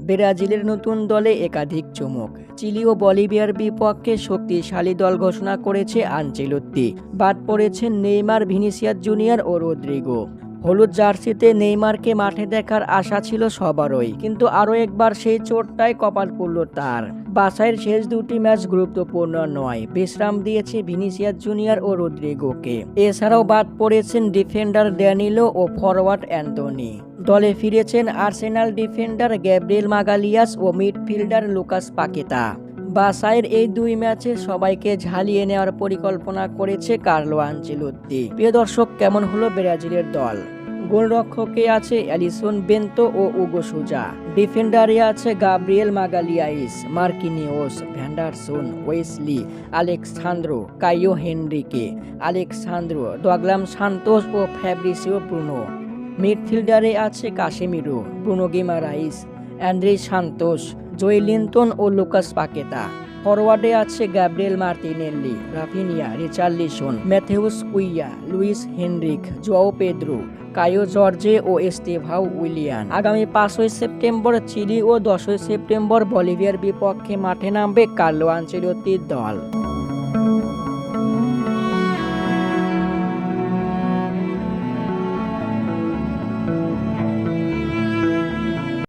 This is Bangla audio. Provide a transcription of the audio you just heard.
ব্রাজিলের নতুন দলে একাধিক চমক। চিলি ও বলিভিয়ার বিপক্ষে শক্তিশালী দল ঘোষণা করেছে আনচেলত্তি বাদ পড়েছেন নেইমার, ভিনিসিয়াস জুনিয়র ও রদ্রিগো। হলুদ জার্সিতে নেইমারকে মাঠে দেখার আশা ছিল সবারই, কিন্তু আরও একবার সেই চোটটায় কপাল পড়ল তার। বাসাইয়ের শেষ দুটি ম্যাচ গুরুত্বপূর্ণ নয়, বিশ্রাম দিয়েছে ভিনিসিয়াস জুনিয়র ও রদ্রিগোকে। এছাড়াও বাদ পড়েছেন ডিফেন্ডার ড্যানিলো ও ফরওয়ার্ড অ্যান্টনি। দলে ফিরেছেন আর্সেনাল ডিফেন্ডার গ্যাব্রিয়েল মাগালিয়াস ও মিডফিল্ডার লুকাস পাকেতা। বাসাইয়ের এই দুই ম্যাচে সবাইকে ঝালিয়ে নেওয়ার পরিকল্পনা করেছে কার্লো আঞ্চেলত্তি। প্রিয় দর্শক, কেমন হলো ব্রাজিলের দল? গোলরক্ষকে আছে অ্যালিসন বেন্তো ও উগো সুজা। ডিফেন্ডারে আছে Gabriel Magalhaes, Marquinhos, Vanderson, Wesley, Alexsandro Caio Henrique. Alexsandro, Douglas Santos ও ফ্যাব্রিসিও ব্রুনো। মিডফিল্ডারে আছে Casemiro Bruno Guimaraes Andrey Santos Joelinton ও লুকাস পাকেতা। ফরওয়ার্ডে আছে Gabriel Martinelli Raphinha, Richarlison, Matheus Cunha Luiz Henrique, Joao Pedro, Kaio Jorge ও এস্তেভাও উইলিয়ান। আগামী পাঁচই সেপ্টেম্বর চিলি ও দশই সেপ্টেম্বর বলিভিয়ার বিপক্ষে মাঠে নামবে কার্লো আঞ্চেলতির দল।